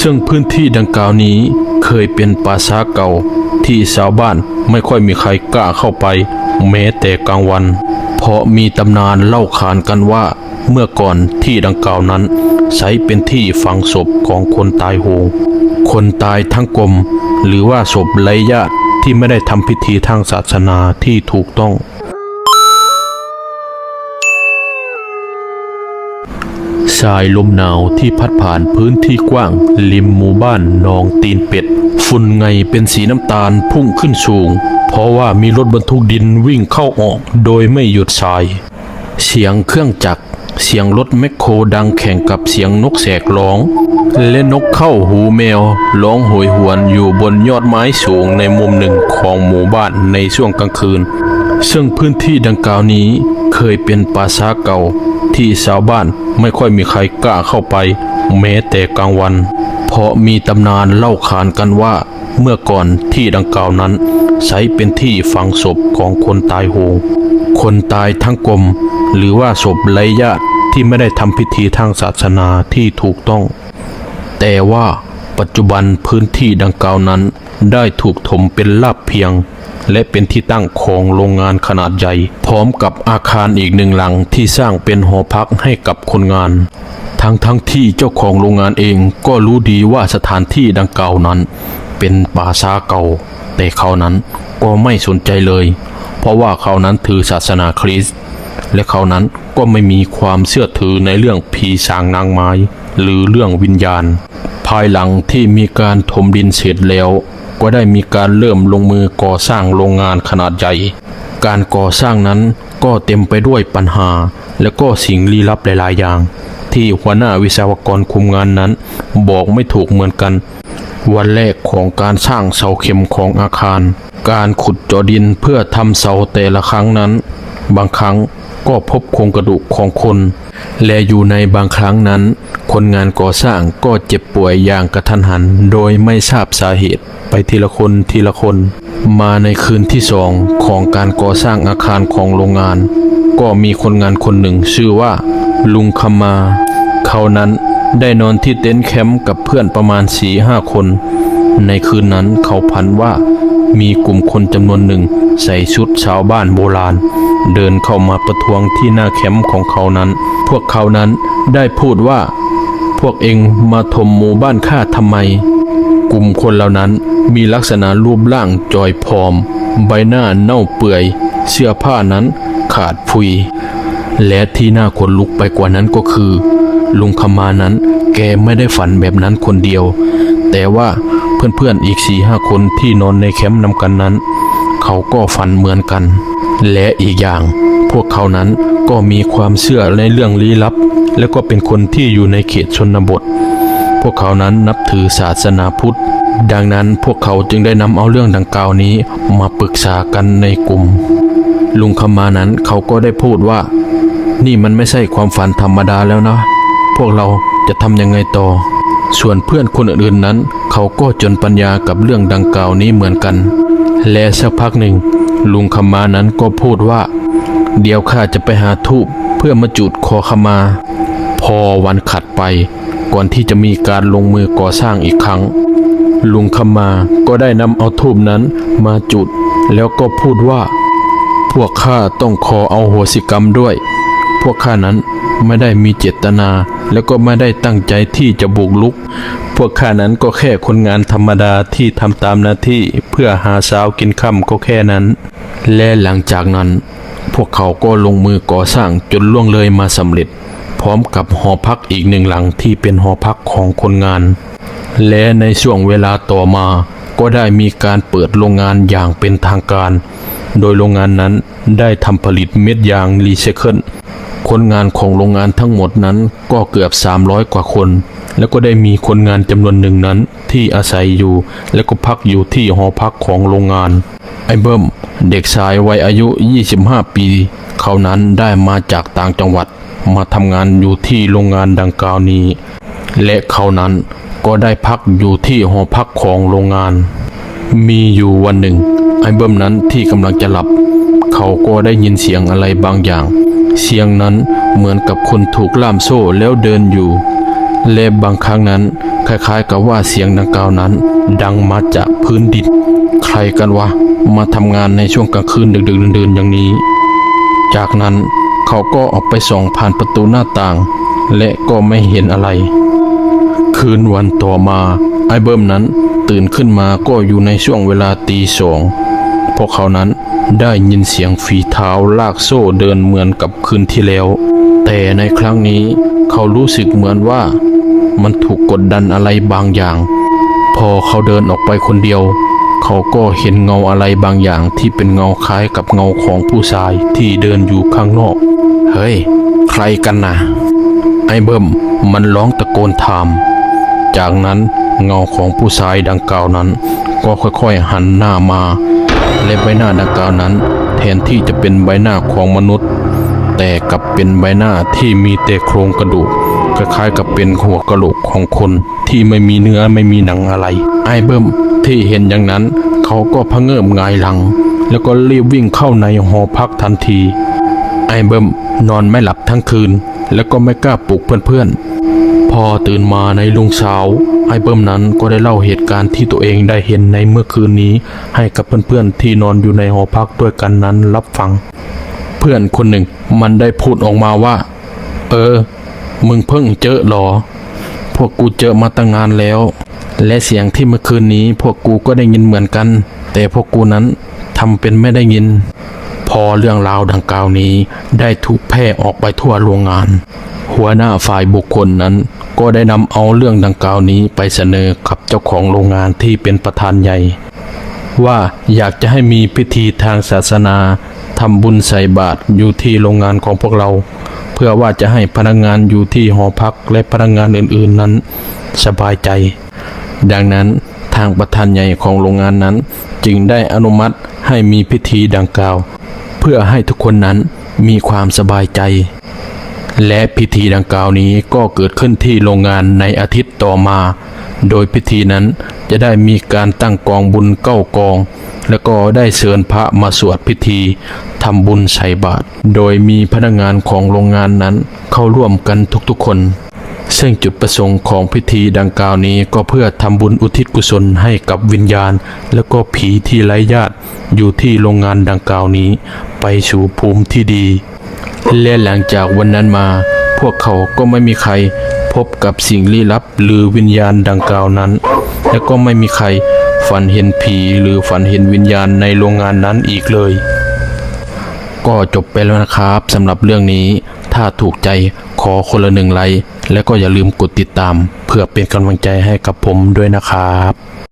ซึ่งพื้นที่ดังกล่าวนี้เคยเป็นป่าช้าเก่าที่ชาวบ้านไม่ค่อยมีใครกล้าเข้าไป แม้แต่กลางวัน เพราะมีตำนานเล่าขานกันว่า เมื่อก่อนที่ดังกล่าวนั้น ใช้เป็นที่ฝังศพของคนตายโหงคนตายทั้งกลม หรือว่าศพไร้ญาติที่ไม่ได้ทำพิธีทางศาสนาที่ถูกต้อง สายลมหนาวที่พัดผ่านพื้นที่กว้าง ริมหมู่บ้านหนองตีนเป็ด ฝุ่นไงเป็นสีน้ำตาลพุ่งขึ้นสูง เพราะว่ามีรถบรรทุกดินวิ่งเข้าออกโดยไม่หยุดสาย เสียงเครื่องจักร เสียงรถแมคโครดังแข่งกับเสียงนกแสกร้อง และนกเข้าหูแมวร้องโหยหวนอยู่บนยอดไม้สูงในมุมหนึ่งของหมู่บ้านในช่วงกลางคืน ซึ่งพื้นที่ดังกล่าวนี้เคยเป็นป่าช้าเก่าที่ชาวบ้าน ไม่ค่อยมีใครกล้าเข้าไป แม้แต่กลางวัน เพราะมีตำนานเล่าขานกันว่า เมื่อก่อนที่ดังกล่าวนั้น ใช้เป็นที่ฝังศพของคนตายโหงคนตายทั้งกลม หรือว่าศพไร้ญาติที่ไม่ได้ทำพิธีทางศาสนาที่ถูกต้อง แต่ว่า ปัจจุบันพื้นที่ดังกล่าวนั้น ได้ถูกถมเป็นลาบเพียง และเป็นที่ตั้งของโรงงานขนาดใหญ่ พร้อมกับอาคารอีกหนึ่งหลังที่สร้างเป็นหอพักให้กับคนงาน ทั้งทั้งที่เจ้าของโรงงานเองก็รู้ดีว่าสถานที่ดังกล่าวนั้น เป็นป่าช้าเก่า แต่เขานั้นก็ไม่สนใจเลย เพราะว่าเขานั้นถือศาสนาคริสต์และเขานั้นก็ไม่มีความเชื่อถือในเรื่องผีสางนางไม้ หรือเรื่องวิญญาณ ภายหลังที่มีการถมดินเสร็จแล้ว ก็ได้มีการเริ่มลงมือก่อสร้างโรงงานขนาดใหญ่ การก่อสร้างนั้นก็เต็มไปด้วยปัญหา และก็สิ่งลี้ลับหลาย ๆ อย่าง ที่หัวหน้าวิศวกรคุมงานนั้น บอกไม่ถูกเหมือนกัน วันแรกของการสร้างเสาเข็มของอาคาร การขุดจาะดินเพื่อทำเสาแต่ละครั้งนั้น บางครั้ง ก็พบโครงกระดูกของคน และอยู่ในบางครั้งนั้น คนงานก่อสร้างก็เจ็บป่วยอย่างกระทันหัน โดยไม่ทราบสาเหตุไปทีละคนทีละคน มาในคืนที่สองของการก่อสร้างอาคารของโรงงาน ก็มีคนงานคนหนึ่งชื่อว่า ลุงคำมา เขานั้นได้นอนที่เต็นท์แคมป์กับเพื่อนประมาณสี่ห้าคน ในคืนนั้นเขาพันว่ามีกลุ่มคนจำนวนหนึ่งใส่ชุดชาวบ้านโบราณ เดินเข้ามาประท้วงที่หน้าแคมป์ของเขานั้น พวกเขานั้นได้พูดว่า พวกเองมาถมหมู่บ้านข้าทำไม กลุ่มคนเหล่านั้นมีลักษณะรูปร่างจอยผอม ใบหน้าเน่าเปื่อย เสื้อผ้านั้นขาดผุย และที่น่าขนลุกไปกว่านั้นก็คือ ลุงขมานั้นแกไม่ได้ฝันแบบนั้นคนเดียว แต่ว่า เพื่อนๆอีกสี่ห้าคนที่นอนในแคมป์นำกันนั้น เขาก็ฝันเหมือนกัน และอีกอย่าง พวกเขานั้นก็มีความเชื่อในเรื่องลี้ลับ และก็เป็นคนที่อยู่ในเขตชนบท พวกเขานั้นนับถือศาสนาพุทธ ดังนั้นพวกเขาจึงได้นำเอาเรื่องดังกล่าวนี้มาปรึกษากันในกลุ่ม ลุงคำมานั้นเขาก็ได้พูดว่า นี่มันไม่ใช่ความฝันธรรมดาแล้วนะ พวกเราจะทำยังไงต่อ ส่วนเพื่อนคนอื่นๆนั้น เขาก็จนปัญญากับเรื่องดังกล่าวนี้เหมือนกัน และสักพักหนึ่ง ลุงคำมานั้นก็พูดว่า เดี๋ยวข้าจะไปหาทูบเพื่อมาจุดคอขมา พอวันขัดไป ก่อนที่จะมีการลงมือก่อสร้างอีกครั้ง ลุงคำมาก็ได้นำเอาทูบนั้นมาจุด แล้วก็พูดว่า พวกข้าต้องขอเอาโหสิกรรมด้วย พวกข้านั้นไม่ได้มีเจตนา แล้วก็ไม่ได้ตั้งใจที่จะบุกลุก พวกข้านั้นก็แค่คนงานธรรมดาที่ทำตามหน้าที่เพื่อหาเช้ากินค่ำก็แค่นั้น และหลังจากนั้น พวกเขาก็ลงมือก่อสร้างจนล่วงเลยมาสำเร็จ พร้อมกับหอพักอีกหนึ่งหลังที่เป็นหอพักของคนงาน และในช่วงเวลาต่อมา ก็ได้มีการเปิดโรงงานอย่างเป็นทางการ โดยโรงงานนั้นได้ทำผลิตเม็ดยางรีไซเคิลคนงานของโรงงานทั้งหมดนั้นก็เกือบ 300 กว่าคน แล้วก็ได้มีคนงานจำนวนหนึ่งนั้นที่อาศัยอยู่ และก็พักอยู่ที่หอพักของโรงงาน ไอ้เบิ้มเด็กชายวัยอายุ 25 ปี เขานั้นได้มาจากต่างจังหวัด มาทำงานอยู่ที่โรงงานดังกล่าวนี้ และเขานั้น ก็ได้พักอยู่ที่หอพักของโรงงาน มีอยู่วันหนึ่ง ไอ้เบิ้มนั้นที่กำลังจะหลับ เขาก็ได้ยินเสียงอะไรบางอย่าง เสียงนั้นเหมือนกับคนถูกล่ามโซ่แล้วเดินอยู่ และบางครั้งนั้น คล้ายๆกับว่าเสียงดังกล่าวนั้น ดังมาจากพื้นดินใครกันวะมาทำงานในช่วงกลางคืนดึกๆดื่นๆอย่างนี้ จากนั้นเขาก็ออกไปส่องผ่านประตูหน้าต่าง และก็ไม่เห็นอะไร คืนวันต่อมาไอเบิ้มนั้นตื่นขึ้นมาก็อยู่ในช่วงเวลาตีสองพวกเขานั้นได้ยินเสียงฝีเท้าลากโซ่เดินเหมือนกับคืนที่แล้ว แต่ในครั้งนี้เขารู้สึกเหมือนว่า มันถูกกดดันอะไรบางอย่าง พอเขาเดินออกไปคนเดียว เขาก็เห็นเงาอะไรบางอย่างที่เป็นเงาคล้ายกับเงาของผู้ชายที่เดินอยู่ข้างนอก เฮ้ย ใครกันนะไอเบิ้มมันร้องตะโกนถาม จากนั้นเงาของผู้ชายดังกล่าวนั้น ก็ค่อยๆหันหน้ามา และใบหน้าดังกล่าวนั้น แทนที่จะเป็นใบหน้าของมนุษย์ แต่กลับเป็นใบหน้าที่มีแต่โครงกระดูกคล้ายๆกับเป็นหัวกะโหลกของคนที่ไม่มีเนื้อไม่มีหนังอะไร ไอ้เบิ้มที่เห็นอย่างนั้น เขาก็พะเงิบงายหลัง แล้วก็รีบวิ่งเข้าในหอพักทันที ไอ้เบิ้มนอนไม่หลับทั้งคืน แล้วก็ไม่กล้าปลุกเพื่อนๆ อตื่นมาในลุงเช้า ไอ้เบิ้มนั้นก็ได้เล่าเหตุการณ์ที่ตัวเองได้เห็นในเมื่อคืนนี้ ให้กับเพื่อนๆที่นอนอยู่ในหอพักด้วยกันนั้นรับฟัง เพื่อนคนหนึ่งมันได้พูดออกมาว่า เออ มึงเพิ่งเจอหรอ พวกกูเจอมาตั้งนานแล้ว และเสียงที่เมื่อคืนนี้ พวกกูก็ได้ยินเหมือนกัน แต่พวกกูนั้นทำเป็นไม่ได้ยิน พอเรื่องราวดังกล่าวนี้ได้ถูกแพร่ออกไปทั่วโรงงาน หัวหน้าฝ่ายบุคคลนั้น ก็ได้นำเอาเรื่องดังกล่าวนี้ไปเสนอกับเจ้าของโรงงานที่เป็นประธานใหญ่ ว่าอยากจะให้มีพิธีทางศาสนาทำบุญใส่บาตรอยู่ที่โรงงานของพวกเรา เพื่อว่าจะให้พนักงานอยู่ที่หอพักและพนักงานอื่นๆนั้น สบายใจ ดังนั้นทางประธานใหญ่ของโรงงานนั้น จึงได้อนุมัติให้มีพิธีดังกล่าว เพื่อให้ทุกคนนั้นมีความสบายใจ และพิธีดังกล่าวนี้ก็เกิดขึ้นที่โรงงานในอาทิตย์ต่อมา โดยพิธีนั้นจะได้มีการตั้งกองบุญเก้ากอง แล้วก็ได้เชิญพระมาสวดพิธีทำบุญใส่บาตร โดยมีพนักงานของโรงงานนั้นเข้าร่วมกันทุกๆคน ซึ่งจุดประสงค์ของพิธีดังกล่าวนี้ก็เพื่อทำบุญอุทิศกุศลให้กับวิญญาณ แล้วก็ผีที่ไร้ญาติอยู่ที่โรงงานดังกล่าวนี้ ไปสู่ภูมิที่ดี และหลังจากวันนั้นมา พวกเขาก็ไม่มีใครพบกับสิ่งลี้ลับหรือวิญญาณดังกล่าวนั้น และก็ไม่มีใครฝันเห็นผีหรือฝันเห็นวิญญาณในโรงงานนั้นอีกเลย ก็จบไปแล้วนะครับสำหรับเรื่องนี้ ถ้าถูกใจขอคนละหนึ่งไลค์และก็อย่าลืมกดติดตาม เพื่อเป็นกำลังใจให้กับผมด้วยนะครับ